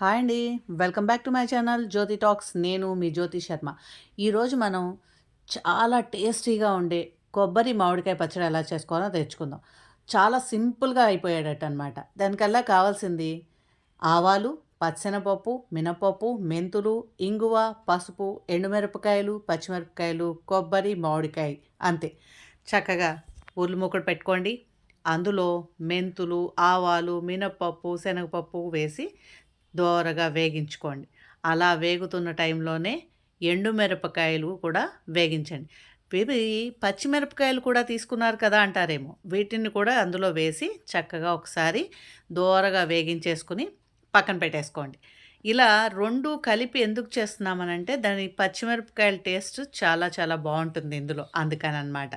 Hi అండి. Welcome back to my channel Jyothi talks. నేను మీ జ్యోతి శర్మ. ఈరోజు మనం చాలా టేస్టీగా ఉండే కొబ్బరి మామిడికాయ పచ్చడి ఎలా చేసుకోవాలో తెచ్చుకుందాం. చాలా సింపుల్గా అయిపోయాడట అనమాట దానికల్లా కావాల్సింది ఆవాలు పచ్చెనపప్పు మినపప్పు మెంతులు ఇంగువ పసుపు ఎండుమిరపకాయలు పచ్చిమిరపకాయలు కొబ్బరి మామిడికాయ అంతే. చక్కగా ఊర్లు ముక్కడు పెట్టుకోండి. అందులో మెంతులు ఆవాలు మినపప్పు శనగపప్పు వేసి దోరగా వేగించుకోండి. అలా వేగుతున్న టైంలోనే ఎండుమిరపకాయలు కూడా వేగించండి. ఇవి పచ్చిమిరపకాయలు కూడా తీసుకున్నారు కదా అంటారేమో. వీటిని కూడా అందులో వేసి చక్కగా ఒకసారి దోరగా వేగించేసుకుని పక్కన పెట్టేసుకోండి. ఇలా రెండు కలిపి ఎందుకు చేస్తున్నామనంటే దాని పచ్చిమిరపకాయల టేస్ట్ చాలా చాలా బాగుంటుంది ఇందులో అందుకని అనమాట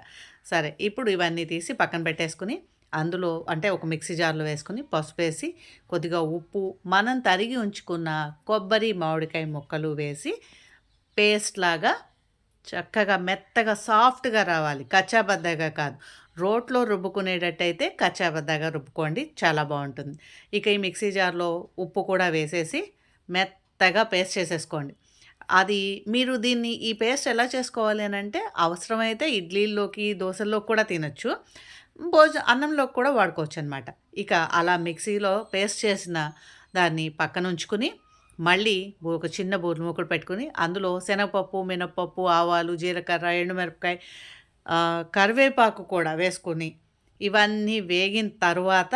సరే ఇప్పుడు ఇవన్నీ తీసి పక్కన పెట్టేసుకుని అందులో అంటే ఒక మిక్సీ జార్లో వేసుకుని పసుపు వేసి కొద్దిగా ఉప్పు మనం తరిగి ఉంచుకున్న కొబ్బరి మామిడికాయ ముక్కలు వేసి పేస్ట్ లాగా చక్కగా మెత్తగా సాఫ్ట్గా రావాలి. కచ్చాబద్దగా కాదు. రోట్లో రుబ్బుకునేటట్టయితే కచ్చాబద్దగా రుబ్బుకోండి. చాలా బాగుంటుంది. ఇక ఈ మిక్సీ జార్లో ఉప్పు కూడా వేసేసి మెత్తగా పేస్ట్ చేసేసుకోండి. అది మీరు దీన్ని ఈ పేస్ట్ ఎలా చేసుకోవాలి అని అంటే అవసరమైతే ఇడ్లీల్లోకి దోశల్లోకి కూడా తినచ్చు. భోజ అన్నంలోకి కూడా వాడుకోవచ్చు అనమాట ఇక అలా మిక్సీలో పేస్ట్ చేసిన దాన్ని పక్కన ఉంచుకుని మళ్ళీ ఒక చిన్న బూరెలు ముక్కలు పెట్టుకుని అందులో శనగపప్పు మినపప్పు ఆవాలు జీలకర్ర ఎండుమిరపకాయ కరివేపాకు కూడా వేసుకొని ఇవన్నీ వేగిన తర్వాత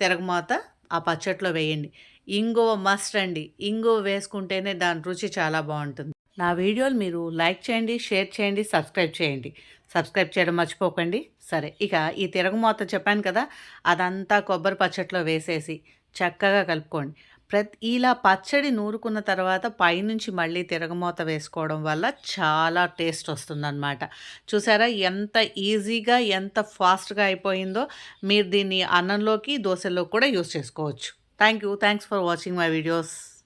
తిరగమాత ఆ పచ్చట్లో వేయండి. ఇంగువ మస్ట్ అండి. ఇంగువ వేసుకుంటేనే దాని రుచి చాలా బాగుంటుంది. నా వీడియోలు మీరు లైక్ చేయండి షేర్ చేయండి సబ్స్క్రైబ్ చేయండి. సబ్స్క్రైబ్ చేయడం మర్చిపోకండి. సరే ఇక ఈ తిరగమూత చెప్పాను కదా అదంతా కొబ్బరి పచ్చట్లో వేసేసి చక్కగా కలుపుకోండి. ప్రతి ఇలా పచ్చడి నూరుకున్న తర్వాత పైనుంచి మళ్ళీ తిరగమూత వేసుకోవడం వల్ల చాలా టేస్ట్ వస్తుందన్నమాట. చూసారా ఎంత ఈజీగా ఎంత ఫాస్ట్గా అయిపోయిందో? మీరు దీన్ని అన్నంలోకి దోశల్లో కూడా యూస్ చేసుకోవచ్చు. Thank you. Thanks for watching my videos.